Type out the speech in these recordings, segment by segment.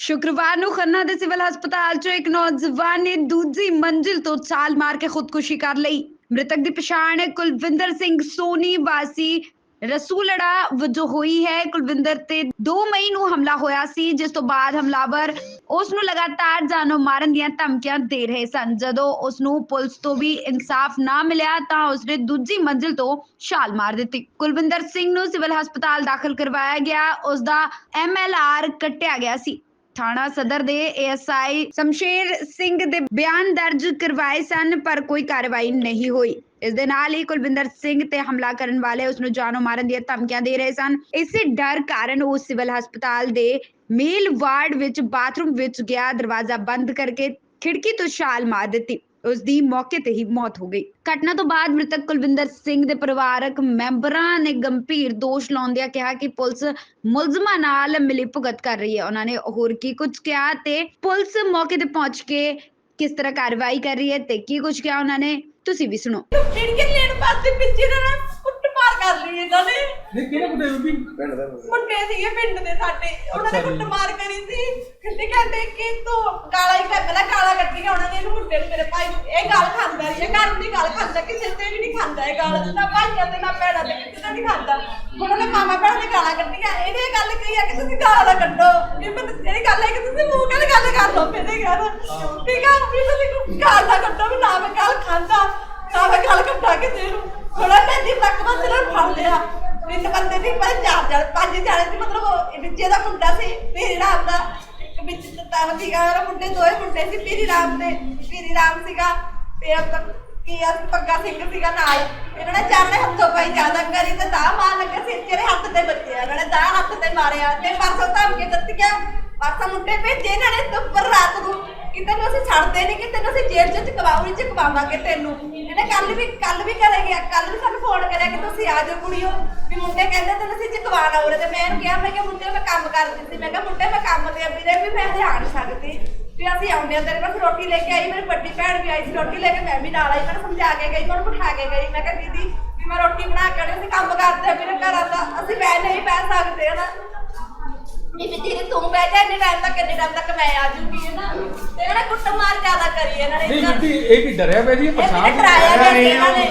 ਸ਼ੁੱਕਰਵਾਰ ਨੂੰ ਖੰਨਾ ਦੇ ਸਿਵਲ ਹਸਪਤਾਲ ਚ ਇੱਕ ਨੌਜਵਾਨ ਨੇ ਦੂਜੀ ਮੰਜ਼ਿਲ ਤੋਂ ਛਾਲ ਮਾਰ ਕੇ ਖੁਦਕੁਸ਼ੀ ਕਰ ਲਈ ਮ੍ਰਿਤਕ ਦੀ ਪਛਾਣ ਕੁਲਵਿੰਦਰ ਸਿੰਘ ਸੋਨੀ ਵਾਸੀ ਰਸੂਲੜਾ ਵਜੋਂ ਹੋਈ ਹੈ ਕੁਲਵਿੰਦਰ ਤੇ 2 ਮਈ ਨੂੰ ਹਮਲਾ ਹੋਇਆ ਸੀ ਜਿਸ ਤੋਂ ਬਾਅਦ ਹਮਲਾਵਰ ਉਸ ਨੂੰ ਲਗਾਤਾਰ ਜਾਨੋਂ ਮਾਰਨ ਦੀਆਂ ਧਮਕੀਆਂ ਦੇ ਰਹੇ ਸਨ ਜਦੋਂ ਉਸ ਨੂੰ ਪੁਲਿਸ ਤੋਂ ਵੀ ਇਨਸਾਫ ਨਾ ਮਿਲਿਆ ਤਾਂ ਉਸਨੇ ਦੂਜੀ ਮੰਜ਼ਿਲ ਤੋਂ ਛਾਲ ਮਾਰ ਦਿੱਤੀ ਕੁਲਵਿੰਦਰ ਸਿੰਘ ਨੂੰ ਸਿਵਲ ਹਸਪਤਾਲ ਦਾਖਲ ਕਰਵਾਇਆ ਗਿਆ ਉਸ ਦਾ ਐਮਐਲਆਰ ਕੱਟਿਆ ਗਿਆ ਸੀ ਥਾਣਾ ਸਦਰ ਦੇ ਏਐਸਆਈ ਸ਼ਮਸ਼ੇਰ ਸਿੰਘ ਦੇ ਬਿਆਨ ਦਰਜ ਕਰਵਾਏ ਸਨ, ਪਰ ਕੋਈ ਕਾਰਵਾਈ ਨਹੀਂ ਹੋਈ। ਇਸ ਦੇ ਨਾਲ ਹੀ ਕੁਲਵਿੰਦਰ ਸਿੰਘ ਤੇ ਹਮਲਾ ਕਰਨ ਵਾਲੇ ਉਸ ਨੂੰ ਜਾਨੋਂ ਮਾਰਨ ਦੀਆਂ ਧਮਕੀਆਂ ਦੇ ਰਹੇ ਸਨ। ਇਸੇ ਡਰ ਕਾਰਨ ਉਹ ਸਿਵਲ ਹਸਪਤਾਲ ਦੇ ਮੇਲ ਵਾਰਡ ਵਿੱਚ, ਬਾਥਰੂਮ ਵਿੱਚ ਗਿਆ, ਦਰਵਾਜ਼ਾ ਬੰਦ ਕਰਕੇ ਖਿੜਕੀ ਤੋਂ ਛਾਲ ਮਾਰ ਦਿੱਤੀ। ਉਸ ਦੀ ਮੌਕੇ ਤੇ ਹੀ ਮੌਤ ਹੋ ਗਈ। ਘਟਨਾ ਤੋਂ ਬਾਅਦ ਮ੍ਰਿਤਕ ਕੁਲਵਿੰਦਰ ਸਿੰਘ ਦੇ ਪਰਿਵਾਰਕ ਮੈਂਬਰਾਂ ਨੇ ਗੰਭੀਰ ਦੋਸ਼ ਲਾਉਂਦਿਆਂ ਕਿਹਾ ਕਿ ਪੁਲਿਸ ਮੁਲਜ਼ਮਾਂ ਨਾਲ ਮਿਲੀਭੁਗਤ ਕਰ ਰਹੀ ਹੈ। ਉਹਨਾਂ ਨੇ ਹੋਰ ਕੀ ਕੁਝ ਕਿਹਾ ਤੇ ਪੁਲਿਸ ਮੌਕੇ ਤੇ ਪਹੁੰਚ ਕੇ ਕਿਸ ਤਰ੍ਹਾਂ ਕਾਰਵਾਈ ਕਰ ਰਹੀ ਹੈ ਤੇ ਕੀ ਕੁਝ ਕਿਹਾ ਉਹਨਾਂ ਨੇ, ਤੁਸੀਂ ਵੀ ਸੁਣੋ। ਜਿਹੜੀਆਂ ਲੈਣ ਪਾਸੇ ਪਿੱਛੇ ਦਾ ਮਾਰ ਕਰ ਲਈ ਇਹਨਾਂ ਨੇ ਨਹੀਂ ਕਿਹਨੇ ਕੁੱਟੇ ਬੀਬੀ ਮੁੰਡੇ। ਸੀਗੇ ਪਿੰਡ ਦੇ ਸਾਡੇ। ਉਹਨਾਂ ਨੇ ਅੱਛਾ ਜੀ। ਕੁੱਟ ਮਾਰ ਕਰੀ ਸੀ। ਕਿਤੇ ਕਹਿੰਦੇ ਕਿ ਤੂੰ ਕਾਲਾ ਹੀ ਕਰ ਪਹਿਲਾਂ ਕਾਲਾ ਕੱਢੀ ਉਹਨਾਂ ਨੇ ਇਹਨੂੰ ਮੁੰਡੇ ਨੂੰ ਮੇਰੇ ਭਾਈ ਨੂੰ। ਇਹ ਗੱਲ ਖਾਂਦਾ ਸੀ, ਇਹ ਘਰ ਦੀ ਗੱਲ ਖਾਂਦਾ ਕਿਸੇ ਤੇ ਵੀ ਨਹੀਂ ਖਾਂਦਾ ਇਹ ਗੱਲ। ਨਾ ਭਾਈਆਂ ਤੇ ਨਾ ਭੈਣਾਂ ਤੇ ਕਿਸੇ ਤੇ ਨਹੀਂ ਖਾਂਦਾ। ਹੁਣ ਉਹਨੇ ਮਾਮਾ ਭੈਣਾਂ ਨੇ ਗਾਲਾਂ ਕੱਢੀਆਂ। ਇਹਨੇ ਇਹ ਗੱਲ ਕਹੀ ਆ ਕਿ ਤੁਸੀਂ ਗਾਲਾਂ ਨਾ ਕੱਢੋ। ਮੈਂ ਜਿਹੜੀ ਗੱਲ ਹੈ ਕਿ ਤੁਸੀਂ ਮੂੰਹ ਨਾਲ ਗੱਲ ਕਰ ਲਓ ਮੇਰੇ ਘਰ ਠੀਕ ਆ ਵੀ ਤੁਸੀਂ ਗਾਲ ਨਾ ਕੱਢੋ ਵੀ ਨਾ ਮੈਂ ਗਾਲ ਖਾਂਦਾ ਨਾ ਮੈਂ ਗਾਲ ਕੱਢਾ ਕਿਸੇ ਨੂੰ। ਥੋੜਾ ਪੈਂਦੀ ਤੱਕ ਬੰਦੇ ਨੂੰ ਫੜ ਲਿਆ। ਤਿੰਨ ਬੰਦੇ ਦੀ ਪਰ ਚਾਰ ਚਾਰ, ਪੰਜ ਜਾਣੇ ਸੀ ਮਤਲਬ ਵਿੱਚੇ ਦਾ ਮੁੰਡਾ ਸੀ, ਪੀਰੀ ਰਾਮ ਦਾ। ਇੱਕ ਵਿੱਚ ਤਾਂ ਸੀਗਾ, ਉਹਦਾ ਮੁੰਡੇ, ਦੋਏ ਮੁੰਡੇ ਸੀ, ਪੀਰੀ ਰਾਮ ਦੇ। ਪੀਰੀ ਰਾਮ ਸੀਗਾ, ਤੇ ਅਬ ਕੀ ਆ, ਪੱਗਾ ਸਿੰਘ ਸੀਗਾ ਨਾਲ। ਇਹਨਾਂ ਨੇ ਚਾਰ ਨੇ ਹੱਥੋਂ ਪਾਈ ਜ਼ਿਆਦਾ ਕਰੀ ਤੇ ਤਾਂ ਮਾਰ ਲੱਗੇ ਸੀ, ਤੇਰੇ ਹੱਥ ਤੇ ਬੱਚੇ ਇਹਨਾਂ ਨੇ ਤਾਂ ਹੱਥ ਤੇ ਮਾਰਿਆ। ਤੇ ਪਰਸੋਂ ਧਮ ਕੇ ਦਿੱਤੀਆਂ। ਪਰਸੋਂ ਮੁੰਡੇ ਭੇਜੇ ਇਹਨਾਂ ਨੇ ਦੁੱਪਰ ਰਾਤ ਨੂੰ। ਕਿ ਤੈਨੂੰ ਅਸੀਂ ਛੱਡਦੇ ਨਹੀਂ ਕਿ ਤੈਨੂੰ ਅਸੀਂ ਜੇਲ੍ਹ ਚ ਚਕਵਾਉਣੀ ਚ ਚਕਵਾਵਾਂਗੇ ਤੈਨੂੰ। ਇਹਨੇ ਕੱਲ ਵੀ ਕੱਲ ਵੀ ਕਰੇ ਗਿਆ ਕੱਲ ਵੀ ਸਾਨੂੰ ਫੋਨ ਕਰਿਆ ਕਿ ਤੁਸੀਂ ਆ ਜਾਓ ਕੁੜੀਓ। ਵੀ ਮੁੰਡੇ ਕਹਿੰਦੇ ਤੈਨੂੰ ਅਸੀਂ ਚਕਵਾਣਾ ਉਰੇ ਤੇ ਮੈਂ ਇਹਨੂੰ ਕਿਹਾ ਮੈਂ ਕਿਹਾ ਮੁੰਡੇ ਮੈਂ ਕੰਮ ਕਰਦੀ ਸੀ। ਮੈਂ ਕਿਹਾ ਮੁੰਡੇ ਮੈਂ ਕੰਮ ਤੇ ਆ ਵੀਰੇ ਵੀ ਮੈਂ ਧਿਆਨ ਨਹੀਂ ਸਕਦੀ ਵੀ ਅਸੀਂ ਆਉਂਦੇ ਆ ਤੇਰੇ ਪਾਸ ਰੋਟੀ ਲੈ ਕੇ ਆਈ ਮੇਰੀ ਵੱਡੀ ਭੈਣ ਵੀ ਆਈ ਸੀ ਰੋਟੀ ਲੈ ਕੇ ਮੈਂ ਵੀ ਨਾਲ ਆਈ ਮੈਂ ਸਮਝਾ ਕੇ ਗਈ ਉਹਨੂੰ ਬਿਠਾ ਕੇ ਗਈ। ਮੈਂ ਕਿਹਾ ਦੀਦੀ ਵੀ ਮੈਂ ਰੋਟੀ ਬਣਾ ਕੇ ਆਉਣੀ, ਅਸੀਂ ਕੰਮ ਕਰਦੇ ਆ ਮੇਰੇ ਘਰਾਂ ਦਾ ਅਸੀਂ ਬੈ ਨਹੀਂ ਬੈ ਸਕਦੇ ਹਨਾ? ਵੀ ਤੇਰੇ ਤੂੰ ਬਹਿ ਜਾ ਇੰਨੇ ਟਾਈਮ ਤੱਕ ਇੰਨੇ ਟਾਈਮ ਤੱਕ ਮੈਂ ਆ ਜੂਗੀ ਹੈ ਨਾ? ਤੇ ਇਹਨੇ ਕੁੱਟ ਮਾਰ ਜ਼ਿਆਦਾ ਕਰੀ ਇਹਨਾਂ ਨੇ ਨਹੀਂ ਬੀਬੀ ਇਹ ਕੀ ਡਰਿਆ ਪਿਆ ਜੀ ਇਹ ਇਹ ਪਛਾਣ ਡਰਾਇਆ ਗਿਆ ਸੀ ਇਹਨਾਂ ਨੇ?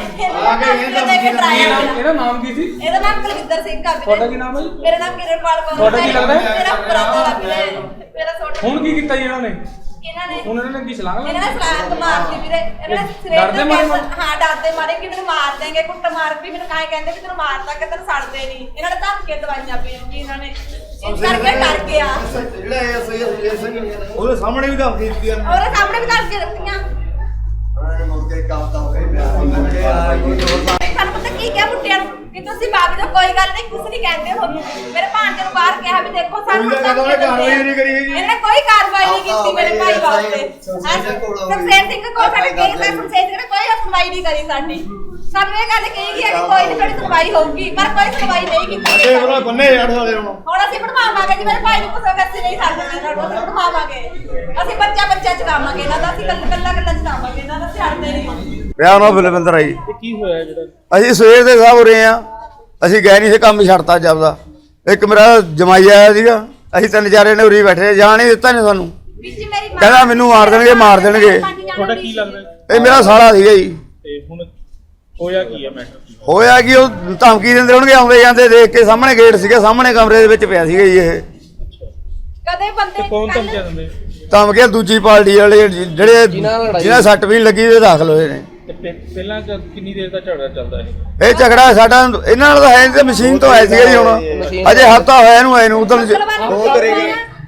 ਆ ਕੇ ਇਹਦਾ ਦੇ ਕੇ ਡਰਾਇਆ ਇਹਦਾ ਗਿਆ। ਇਹਦਾ ਨਾਮ ਕੀ ਸੀ? ਇਹਦਾ ਨਾਮ ਕੁਲਵਿੰਦਰ ਸਿੰਘ ਆ। ਤੁਹਾਡਾ ਕੀ ਨਾਮ ਹੈ ਜੀ? ਮੇਰਾ ਨਾਮ ਕਿਰਨਪਾਲ ਕੌਰ ਤੁਹਾਡਾ ਕੀ ਲੱਗਦਾ ਹੈ? ਮੇਰਾ ਬ੍ਰਦਰ ਆ ਵੀਰੇ। ਮੇਰਾ ਛੋਟਾ ਹੁਣ ਕੀ ਕੀਤਾ ਜੀ ਇਹਨਾਂ ਨੇ? ਇਹਨਾਂ ਨੇ ਹੁਣ ਇਹਨਾਂ ਨੇ ਕੀ ਸਲਾਹ ਇਹਨਾਂ ਨੇ ਸਲਾਹ ਮਾਰਤੀ ਵੀਰੇ। ਇਹਨਾਂ ਨੇ ਸਿਰੇ ਡਰਦੇ ਤੇ ਮਾਰੇ ਕੈਂਸਰ- ਹਾਂ ਡਰਦੇ ਮਾਰੇ ਕਿ ਮੈਨੂੰ ਮਾਰ ਦੇਣਗੇ ਕੁੱਟ ਮਾਰ ਵੀ ਮੈਨੂੰ ਕਾहे ਕਹਿੰਦੇ ਵੀ ਤੈਨੂੰ ਮਾਰ ਦਾਂਗੇ ਤੈਨੂੰ ਛੱਡਦੇ ਨਹੀਂ। ਇਹਨਾਂ ਨੇ ਧਮਕੇ ਦਵਾਈਆਂ ਪਈਆਂ ਜੀ ਇਹਨਾਂ ਨੇ। ਇਸ ਕਰਕੇ ਡਰ ਗਿਆ। ਜਿਹੜਾ ਇਹ ਸਹੀ ਸੁਜੇ ਸਿੰਘ ਉਹਦੇ ਸਾਹਮਣੇ ਵੀ ਧਮਕੀ ਦਿੱਤੀ ਉਹਨੇ ਉਹਦੇ ਸਾਹਮਣੇ ਵੀ ਧਮਕੇ ਦਿੱਤੀਆਂ। ਉਹਨੇ ਮੁੜ ਕੇ ਕੰਮ ਤਾਂ ਹੋ ਗਿਆ ਸਾਨੂੰ ਪਤਾ ਕੀ ਕਿਹਾ ਮੁੰਡਿਆਂ ਨੂੰ? ਕਿ ਤੁਸੀਂ ਬਾਗ ਜੋ ਕੋਈ ਗੱਲ ਨਹੀਂ ਕੁਝ ਨਹੀਂ ਕਹਿੰਦੇ ਤੁਹਾਨੂੰ ਮੇਰੇ ਭਾਂਜੇ ਨੂੰ ਬਾਹਰ ਕਿਹਾ ਵੀ ਦੇਖੋ ਸਾਨੂੰ ਕੋਈ ਤਾਂ ਉਹਨੇ ਕਾਰਵਾਈ ਆ। ਨਹੀਂ ਕਰੀ ਹੈਗੀ। ਇਹਨੇ ਕੋਈ ਕਾਰਵਾਈ ਨਹੀਂ ਕੀਤੀ ਮੇਰੇ ਭਾਈ ਵਾਸਤੇ। ਸੰਸੇਰ ਸਿੰਘ ਕੋਲ ਸਾਡੇ ਕਈ ਤਾਂ ਸੰਸੇਰ ਸਿੰਘ ਨੇ ਕੋਈ ਸੁਣਵਾਈ ਨਹੀਂ ਕਰੀ ਸਾਡੀ। ਸਾਨੂੰ ਇਹ ਗੱਲ ਕਹੀ ਗਈ ਹੈ ਕਿ ਕੋਈ ਨਹੀਂ ਤੁਹਾਡੀ ਸੁਣਵਾਈ ਹੋਊਗੀ ਪਰ ਕੋਈ ਸੁਣਵਾਈ ਨਹੀਂ ਕੀਤੀ ਅੱਡੇ ਗਈ ਉਹਦਾ ਬੰਨੇ ਯਾਰ ਵਾਲੇ ਹੁਣ ਹੁਣ ਅਸੀਂ ਬਣਵਾਵਾਂਗੇ ਜੀ ਮੇਰੇ ਭਾਈ ਨੂੰ ਕੁਛ ਅਸੀਂ ਨਹੀਂ ਛੱਡਣਾ ਇਹਨਾਂ ਨੂੰ ਅਸੀਂ ਬਣਵਾਵਾਂਗੇ ਅਸੀਂ ਬੱਚਾ ਬੱਚਾ ਚਕਾਵਾਂਗੇ ਇਹਨਾਂ ਦਾ ਅਸੀਂ ਕੱਲਾ ਕੱਲਾ ਕੱਲਾ ਚਕਾਵਾਂਗੇ ਇਹਨਾਂ ਦਾ ਛੱਡਦੇ ਨਹੀਂ ਵਿਆਹ ਨਾਲ ਬਲਵਿੰਦਰ ਆਈ। ਇਹ ਕੀ ਹੋਇਆ ਜਿਹੜਾ? ਅਸੀਂ ਸਵੇਰ ਦੇ ਸਾਹਿਬ ਉਰੇ ਆ ਅਸੀਂ ਗਏ ਨਹੀਂ ਸੀ ਕੰਮ ਛੱਡਤਾ ਜਬਦਾ ਇੱਕ ਮੇਰਾ ਜਮਾਈ ਆਇਆ ਸੀਗਾ ਅਸੀਂ ਤਿੰਨ ਚਾਰੇ ਨੇ ਉਰੀ ਬੈਠੇ ਜਾਣ ਹੀ ਦਿੱਤਾ ਨਹੀਂ ਸਾਨੂੰ। ਵਿੱਚ ਮੇਰੀ ਮਾਂ ਕਹਿੰਦਾ ਮੈਨੂੰ ਮਾਰ ਦੇਣਗੇ ਮਾਰ ਦੇਣਗੇ। ਤੁਹਾਡਾ ਕੀ ਲੱਗਦਾ? ਹੈ? ਇਹ ਮੇਰਾ ਸਾਲਾ ਸੀਗਾ ਜੀ। ਤੇ ਹੋਇਆ ਕੀ ਹੈ ਮੈਟਰ ਹੋਇਆ ਕਿ ਉਹ ਧਮਕੀ ਦਿੰਦੇ ਹੋਣਗੇ ਆਉਂਦੇ ਜਾਂਦੇ ਦੇਖ ਕੇ ਸਾਹਮਣੇ ਗੇਟ ਸੀਗਾ ਸਾਹਮਣੇ ਕਮਰੇ ਦੇ ਵਿੱਚ ਪਿਆ ਸੀਗਾ ਜੀ ਇਹ। ਕਦੇ ਬੰਦੇ ਕੌਣ ਕੱਲ੍ਹ- ਧਮਕੀਆਂ ਦਿੰਦੇ? ਧਮਕੀਆਂ ਦੂਜੀ ਪਾਰਟੀ ਵਾਲੇ ਜਿਹੜੇ ਜਿਹਨਾਂ ਸੱਟ ਵੀ ਲੱਗੀ ਉਹ ਦਾਖਲ ਹੋਏ ਨੇ। ਤੇ ਪਹਿ- ਪਹਿਲਾਂ ਕ- ਕਿੰਨੀ ਦੇਰ ਦਾ ਝਗੜਾ ਚੱਲਦਾ ਹੈ ਇਹ ਝਗੜਾ ਸਾਡਾ ਇਹਨਾਂ ਨਾਲ ਤਾਂ ਹੈ ਨਹੀਂ ਤੇ ਮਸ਼ੀਨ ਤੋਂ ਆਇਆ ਸੀਗਾ ਜੀ ਹੁਣ। ਅਜੇ ਹਫਤਾ ਹੋਇਆ ਇਹਨੂੰ ਆਏ ਨੂੰ ਉਦੋਂ ਦੋ ਤਰੀਕ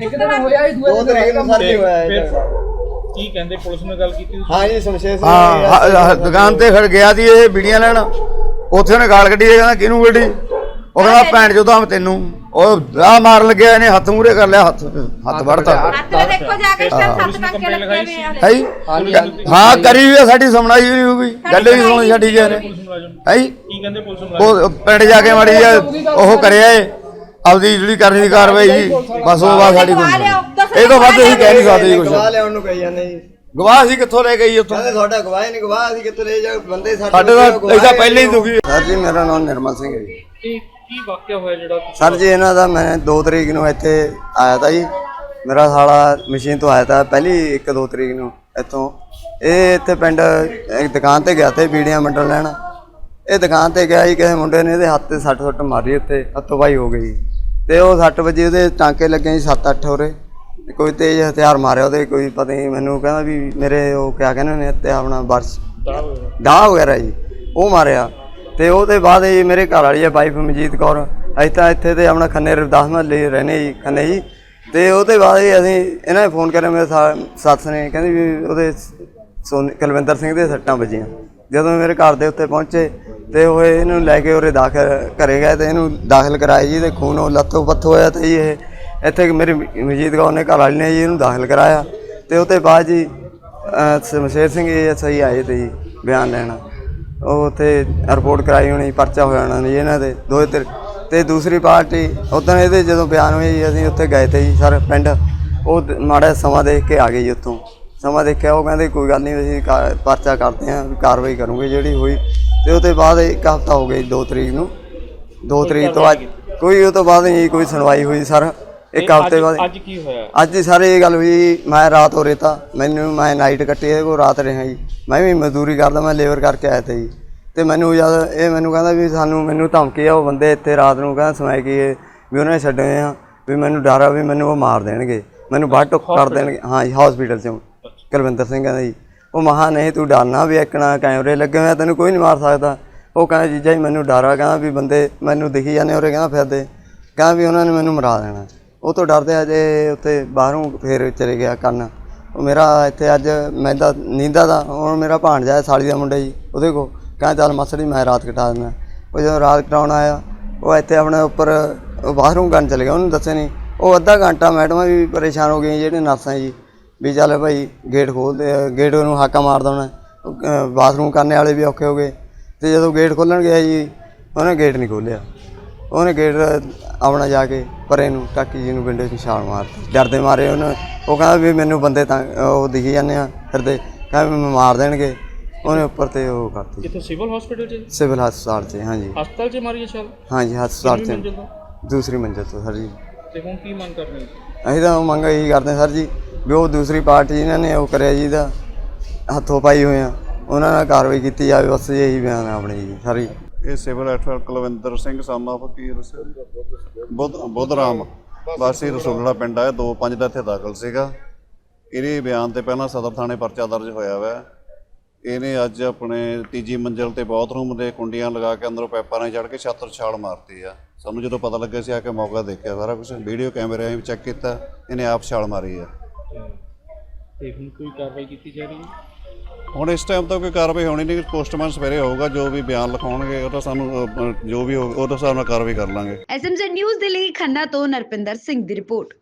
ਇੱਕ ਦਿਨ ਹੋਇਆ ਹੀ ਦੂਏ ਦੋ ਤਰੀਕ ਨੂੰ ਸਰ ਤੇ ਜੀ ਹੋਇਆ ਫਿਰ। ਕੀ ਕਹਿੰਦੇ? ਪੁਲਿਸ ਨੇ ਗੱਲ ਕੀਤੀ ਤੁਸੀਂ? ਹਾਂ ਜੀ ਸ਼ਮਸ਼ੇਰ ਸਿੰਘ ਹਾਂ ਨੇ ਹ- ਹ- ਦੁਕਾਨ ਤੇ ਫਿਰ ਗਿਆ ਸੀ ਇਹ ਬੀੜੀਆਂ ਲੈਣ। ਉੱਥੇ ਉਹਨੇ ਗਾਲ ਕੱਢੀ ਇਹ ਕਹਿੰਦਾ ਕਿਹਨੂੰ ਕੱਢੀ ਉਹ ਕਹਿੰਦਾ ਭੈਣ ਚੋਦਾ ਮੈਂ ਤੈਨੂੰ। ਉਹ ਆ ਮਾਰਨ ਲੱਗਿਆ ਇਹਨੇ ਹੱਥ ਮੂਰੇ ਕਰ ਲਿਆ ਹੱਥ ਹੱਥ ਵੜਤਾ। ਹੱਥ ਦੇਖੋ ਜਾ ਕੇ ਸੱਤ ਟੱਕੇ ਲੱਗੇ ਹੋਏ? ਆ ਹੈ? ਹਾਂਜੀ ਹਾਂ ਕਰੀ ਹੋਈ ਆ, ਸਾਡੀ ਸੁਣਾਈ ਵੀ ਨਹੀਂ ਹੋਈ ਗੱਲ ਵੀ ਸੁਣੀ ਛੱਡੀ ਗਏ ਨੇ ਪੁਲਿਸ ਮੁਲਾਜ਼ਮ ਹੈ? ਜੀ? ਕੀ ਕਹਿੰਦੇ ਪੁਲਿਸ ਮੁਲਾਜ਼ਮ? ਉਹ ਪਿੰਡ ਜਾ ਕੇ ਮਾੜੀ ਜਿਹਾ ਉਹ ਕਰਿਆ ਏ। ਆਪਦੀ ਜਿਹੜੀ ਕਰਨੀ ਦੀ ਕਾਰਵਾਈ ਜੀ ਬਸ ਉਹ ਬਾਅਦ ਸਾਡੀ ਕੋਈ ਨਹੀਂ। ਇਹ ਤੋਂ ਵੱਧ ਅਸੀਂ ਕਹਿ ਨਹੀਂ ਸਕਦੇ ਜੀ ਗਵਾਹ ਲਿਆਉਣ ਨੂੰ ਕਹੀ ਜਾਂਦੇ ਜੀ। ਗਵਾਹ ਸੀ ਕਿੱਥੋਂ ਲੈ ਗਈ ਉੱਥੋਂ? ਕਹਿੰਦੇ ਤੁਹਾਡਾ ਗਵਾਹ ਹੀ ਨਹੀਂ ਗਵਾਹ ਅਸੀਂ ਕਿੱਥੋਂ ਲੈ ਜਾ ਬੰਦੇ ਸਾਡੇ ਸਾਡੇ ਇਹਦਾ ਗਵਾਹ ਪਹਿਲਾਂ ਹੀ। ਦੁਖੀ ਸਰ ਜੀ ਮੇਰਾ ਨਾਮ ਨਿਰਮਲ ਸਿੰਘ ਹੈ ਜੀ। ਕੀ ਵਾਕਿਆ ਹੋਇਆ ਜਿਹੜਾ ਤੁਸੀਂ- ਸਰ ਜੀ ਇਹਨਾਂ ਦਾ ਮੈਂ 2 ਤਰੀਕ ਨੂੰ ਇੱਥੇ ਆਇਆ ਤਾ ਜੀ। ਮੇਰਾ ਸਾਲਾ ਮਸ਼ੀਨ ਤੋਂ ਆਇਆ ਤਾਂ ਪਹਿਲੀ 1 2 ਤਰੀਕ ਨੂੰ ਇੱਥੋਂ। ਇਹ ਇੱਥੇ ਪਿੰਡ ਇੱਕ ਦੁਕਾਨ ਤੇ ਗਿਆ ਤੇ ਬੀੜੀਆਂ ਮੰਡਲ ਲੈਣ। ਇਹ ਦੁਕਾਨ ਤੇ ਗਿਆ ਸੀ ਕਿਸੇ ਮੁੰਡੇ ਨੇ ਇਹਦੇ ਹੱਥ ਤੇ ਸੱਟ ਸੁੱਟ ਮਾਰੀ ਉੱਤੇ ਹੱਥੋਂ ਪਾਈ ਹੋ ਗਈ। ਤੇ ਉਹ 60 ਵਜੇ ਉਹਦੇ ਟਾਂਕੇ ਲੱਗੇ ਸੀ 7-8 ਹੋਰੇ। ਕੋਈ ਤੇਜ਼ ਹਥਿਆਰ ਮਾਰਿਆ ਉਹਦੇ ਕੋਈ ਪਤਾ ਨਹੀਂ ਮੈਨੂੰ ਕਹਿੰਦਾ ਵੀ ਮੇਰੇ ਉਹ ਕਿਆ ਕਹਿੰਦੇ ਨੇ ਤੇ ਆਪਣਾ ਬਰਸ। ਡਾਹ ਵਗੈਰਾ। ਜੀ ਉਹ ਮਾਰਿਆ। ਤੇ ਉਹਦੇ ਬਾਅਦ ਜੀ ਮੇਰੇ ਘਰ ਵਾਲੀ ਹੈ ਵਾਈਫ ਮਨਜੀਤ ਕੌਰ। ਅਸੀਂ ਤਾਂ ਇੱਥੇ ਤੇ ਆਪਣਾ ਖੰਨੇ ਰਵਿਦਾਸ ਮਹੱਲੇ ਰਹਿੰਦੇ ਜੀ ਖੰਨੇ ਜੀ। ਤੇ ਉਹਦੇ ਬਾਅਦ ਜੀ ਅਸੀਂ ਇਹਨਾਂ ਨੇ ਫੋਨ ਕਰਿਆ ਮੇਰੇ ਸੱਸ ਨੇ ਕਹਿੰਦੀ ਵੀ ਉਹਦੇ ਸੋਨੀ ਕੁਲਵਿੰਦਰ ਸਿੰਘ ਦੇ ਸੱਟਾਂ ਵੱਜੀਆਂ। ਜਦੋਂ ਮੇਰੇ ਘਰ ਦੇ ਉੱਤੇ ਪਹੁੰਚੇ ਤੇ ਉਹ ਇਹਨੂੰ ਲੈ ਕੇ ਉਰੇ ਦਾਖਲ ਘਰੇ ਗਏ ਤੇ ਇਹਨੂੰ ਦਾਖਲ ਕਰਾਇਆ ਜੀ ਤੇ ਖੂਨ ਉਹ ਲੱਤੋਂ ਪੱਥ ਹੋਇਆ ਤੇ ਇਹ ਇੱਥੇ ਮੇਰੀ ਮਨਜੀਤ ਕੌਰ ਨੇ ਘਰ ਵਾਲੀ ਨੇ ਜੀ ਇਹਨੂੰ ਦਾਖਲ ਕਰਾਇਆ ਤੇ ਉਹਦੇ ਬਾਅਦ ਜੀ ਸ਼ਮਸ਼ੇਰ ਸਿੰਘ ਜੀ ਸਹੀ ਆਏ ਤੇ ਜੀ ਬਿਆਨ ਲੈਣਾ। ਉਹ ਉੱਥੇ ਰਿਪੋਰਟ ਕਰਾਈ ਹੋਣੀ ਪਰਚਾ ਹੋਇਆ ਹੋਣਾ ਜੀ ਇਹਨਾਂ ਦੇ ਦੋਏ ਤੇ ਤੇ ਦੂਸਰੀ ਪਾਰਟੀ ਉਦੋਂ ਇਹਦੇ ਜਦੋਂ ਬਿਆਨ ਹੋਏ ਜੀ ਅਸੀਂ ਉੱਥੇ ਗਏ ਤੇ ਜੀ ਸਰ ਪਿੰਡ ਉਹ ਦ- ਮਾੜਾ ਸਮਾਂ ਦੇਖ ਕੇ ਆ ਗਏ ਜੀ ਉੱਥੋਂ। ਸਮਾਂ ਦੇਖਿਆ ਉਹ ਕਹਿੰਦੇ ਕੋਈ ਗੱਲ ਨਹੀਂ ਅਸੀਂ ਪਰਚਾ ਕਰਦੇ ਹਾਂ ਵੀ ਕਾਰਵਾਈ ਕਰੂਗੇ ਜਿਹੜੀ ਹੋਈ। ਤੇ ਉਹਦੇ ਬਾਅਦ ਇੱਕ ਹਫਤਾ ਹੋ ਗਿਆ ਜੀ 2 ਤਰੀਕ ਨੂੰ। 2 ਤਰੀਕ ਤੋਂ ਅੱਜ ਕੋਈ ਉਹ ਤੋਂ ਬਾਅਦ ਨਹੀਂ ਕੋਈ ਸੁਣਵਾਈ ਹੋਈ ਸਰ। ਇੱਕ ਹਫ਼ਤੇ ਬਾਅਦ ਅੱਜ ਕੀ ਹੋਇਆ? ਅੱਜ ਹੀ ਸਾਰੇ ਇਹ ਗੱਲ ਹੋਈ ਮੈਂ ਰਾਤ ਹੋ ਰਿਹਾ ਮੈਨੂੰ ਮੈਂ ਨਾਈਟ ਕੱਟੀ ਇਹ ਕੋ ਰਾਤ ਰਿਹਾ ਜੀ। ਮੈਂ ਵੀ ਮਜ਼ਦੂਰੀ ਕਰਦਾ ਮੈਂ ਲੇਬਰ ਕਰਕੇ ਆਇਆ ਤਾ ਜੀ। ਤੇ ਮੈਨੂੰ ਜਦ ਇਹ ਮੈਨੂੰ ਕਹਿੰਦਾ ਵੀ ਸਾਨੂੰ ਮੈਨੂੰ ਧਮਕੀ ਆ ਉਹ ਬੰਦੇ ਇੱਥੇ ਰਾਤ ਨੂੰ ਕਹਿੰਦਾ ਸਮਾਇ ਕੀ ਵੀ ਉਹਨਾਂ ਨੇ ਛੱਡੇ ਆ ਵੀ ਮੈਨੂੰ ਡਰ ਆ ਵੀ ਮੈਨੂੰ ਉਹ ਮਾਰ ਦੇਣਗੇ। ਮੈਨੂੰ ਬਾਹਰ ਟੁੱਕ ਕਰ ਦੇਣਗੇ। ਹਾਂ ਜੀ ਹਸਪੀਟਲ ਚੋਂ। ਕੁਲਵਿੰਦਰ ਸਿੰਘ ਕਹਿੰਦਾ ਜੀ। ਉਹ ਮਹਾ ਨਹੀਂ ਤੂੰ ਡਰਨਾ ਵੀ ਇੱਕਣਾ ਕੈਮਰੇ ਲੱਗੇ ਹੋਏ ਆ ਤੈਨੂੰ ਕੋਈ ਨਹੀਂ ਮਾਰ ਸਕਦਾ। ਉਹ ਕਹਿੰਦਾ ਜੀਜਾ ਜੀ ਮੈਨੂੰ ਡਰ ਆ ਕਹਿੰਦਾ ਵੀ ਬੰਦੇ ਮੈਨੂੰ ਦਿਖੀ ਜਾਂਦੇ ਉਰੇ ਕਹਿੰਦਾ ਫਿਰਦੇ। ਕਹਿੰਦਾ ਵੀ ਉਹਨਾਂ ਨੇ ਮੈਨੂੰ ਮਰਾ ਦੇਣਾ। ਉਹ ਤੋਂ ਡਰਦੇ ਅਜੇ ਉੱਤੇ ਬਾਹਰੋਂ ਫੇਰ ਚਲੇ ਗਿਆ ਕੰਨ। ਉਹ ਮੇਰਾ ਇੱਥੇ ਅੱਜ ਮੈਂ ਤਾਂ ਨੀਂਦਾ ਦਾ ਹੁਣ ਮੇਰਾ ਭਾਣਜਾ ਹੈ, ਸਾਲੀ ਦਾ ਮੁੰਡਾ ਜੀ, ਉਹਦੇ ਕੋ ਕਹਿੰਦਾ ਚੱਲ ਮਾਸੜ ਜੀ, ਮੈਂ ਰਾਤ ਕਟਾ ਦਿੰਦਾ। ਉਹ ਜਦੋਂ ਰਾਤ ਕਟਾਉਣ ਆਇਆ, ਉਹ ਇੱਥੇ ਆਪਣੇ ਉੱਪਰ, ਉਹ ਬਾਹਰੋਂ ਕੰਨ ਚਲੇ ਗਿਆ, ਉਹਨੂੰ ਦੱਸਿਆ ਨਹੀਂ। ਉਹ ਅੱਧਾ ਘੰਟਾ ਮੈਡਮਾਂ ਵੀ ਪਰੇਸ਼ਾਨ ਹੋ ਗਈਆਂ ਜਿਹੜੇ ਨਰਸਾਂ ਜੀ, ਵੀ ਚੱਲ ਭਾਈ ਗੇਟ ਖੋਲਦੇ ਗੇਟ ਨੂੰ ਹਾਕਾ ਮਾਰ ਦੇਣਾ। ਬਾਥਰੂਮ ਕਰਨੇ ਵਾਲੇ ਵੀ ਔਖੇ ਹੋ ਗਏ। ਤੇ ਜਦੋਂ ਗੇਟ ਖੋਲਣ ਗਿਆ ਜੀ, ਉਹਨੇ ਗੇਟ ਨਹੀਂ ਖੋਲਿਆ ਉਹਨੇ ਗੇਟ ਆਪਣਾ ਜਾ ਕੇ ਪਰੇ ਨੂੰ ਟਾਕੀ ਜੀ ਨੂੰ ਵਿੰਡੇ 'ਚ ਛਾਲ ਮਾਰਤੀ ਡਰਦੇ ਮਾਰੇ ਉਹਨੇ। ਉਹ ਕਹਿੰਦਾ ਵੀ ਮੈਨੂੰ ਬੰਦੇ ਤਾਂ ਉਹ ਦਿਖੀ ਜਾਂਦੇ ਆ ਫਿਰਦੇ ਕਹਿੰਦਾ ਵੀ ਮੈਨੂੰ ਮਾਰ ਦੇਣਗੇ। ਉਹਨੇ ਉੱਪਰ ਤੇ ਉਹ ਕਰਤੀ। ਕਿੱਥੇ ਸਿਵਲ ਹਸਪੀਟਲ ਚ? ਸਿਵਲ ਹਸਪਤਾਲ 'ਚ ਹਾਂਜੀ। ਹਸਪਤਾਲ ਚ ਮਾਰੀ ਛਾਲ? ਹਾਂਜੀ ਹਸਪਤਾਲ ਕਿੰਨੀ 'ਚ ਮੰਜ਼ਿਲ ਤੋਂ? ਦੂਸਰੀ ਮੰਜ਼ਿਲ ਤੋਂ ਸਰ ਜੀ। ਤੇ ਹੁਣ ਕੀ ਮੰਗ ਕਰਨੀ ਅਸੀਂ ਤਾਂ ਮੰਗ ਇਹੀ ਕਰਦੇ ਹਾਂ ਸਰ ਜੀ ਵੀ ਉਹ ਦੂਸਰੀ ਪਾਰਟੀ ਜਿਨ੍ਹਾਂ ਨੇ ਉਹ ਕਰਿਆ ਜੀ ਦਾ ਹੱਥੋਂ ਪਾਈ ਹੋਏ ਆ। ਉਹਨਾਂ ਨਾਲ ਕਾਰਵਾਈ ਕੀਤੀ ਜਾਵੇ ਬਸ ਇਹੀ ਬਿਆਨ ਆ ਆਪਣੇ ਜੀ ਸਾਰੀ ਇਹ ਸਿਵਲ ਐਡਵੋਕੇਟ ਕੁਲਵਿੰਦਰ ਸਿੰਘ, ਸਾਮਾ ਫਕੀਰ, ਬੁੱਧ ਬੁੱਧਰਾਮ ਵਾਸੀ ਰਸੂਲੜਾ ਪਿੰਡ ਹੈ 25 ਦਾ ਇੱਥੇ ਦਾਖਲ ਸੀਗਾ। ਇਹਦੇ ਬਿਆਨ ਤੇ ਪਹਿਲਾਂ ਸਦਰ ਥਾਣੇ ਪਰਚਾ ਦਰਜ ਹੋਇਆ ਹੋਇਆ ਇਹਨੇ ਅੱਜ ਆਪਣੇ ਤੀਜੀ ਮੰਜ਼ਲ ਤੇ ਬਾਥਰੂਮ ਦੇ ਕੁੰਡੀਆਂ ਲਗਾ ਕੇ ਅੰਦਰੋਂ ਪੈਪਾਂ ਨਾਲ ਚੜ ਕੇ ਛੱਤ ਤੋਂ ਛਾਲ ਮਾਰਤੀ ਆ। ਸਾਨੂੰ ਜਦੋਂ ਪਤਾ ਲੱਗਿਆ ਸੀ, ਆ ਕੇ ਮੌਕਾ ਦੇਖਿਆ। ਸਾਰਾ ਕੁਝ ਵੀਡੀਓ ਕੈਮਰੇ ਆਏ ਚੈੱਕ ਕੀਤਾ। ਇਹਨੇ ਆਪ ਛਾਲ ਮਾਰੀ ਆ। ਤੇ ਹੁਣ ਕੋਈ ਕਾਰਵਾਈ ਕੀਤੀ ਜਾ ਰਹੀ ਹੈ? ਹੁਣ ਇਸ ਟਾਈਮ ਤਾਂ ਕੋਈ ਕਾਰਵਾਈ ਹੋਣੀ ਨਹੀਂ ਪੋਸਟਮਾਰਟਮ ਸਵੇਰੇ ਹੋਊਗਾ ਜੋ ਵੀ ਬਿਆਨ ਲਿਖਾਉਣਗੇ ਉਹ ਤਾਂ ਸਾਨੂੰ ਅ, ਜੋ ਵੀ ਹੋਊ ਉਹਦੇ ਹਿਸਾਬ ਨਾਲ ਕਾਰਵਾਈ ਕਰ ਲਾਂਗੇ। ਐਸਐਮਜ਼ੈਡ ਨਿਊਜ਼ ਦੇ ਲਈ ਖੰਨਾ ਤੋਂ ਨਰਪਿੰਦਰ ਸਿੰਘ ਦੀ ਰਿਪੋਰਟ।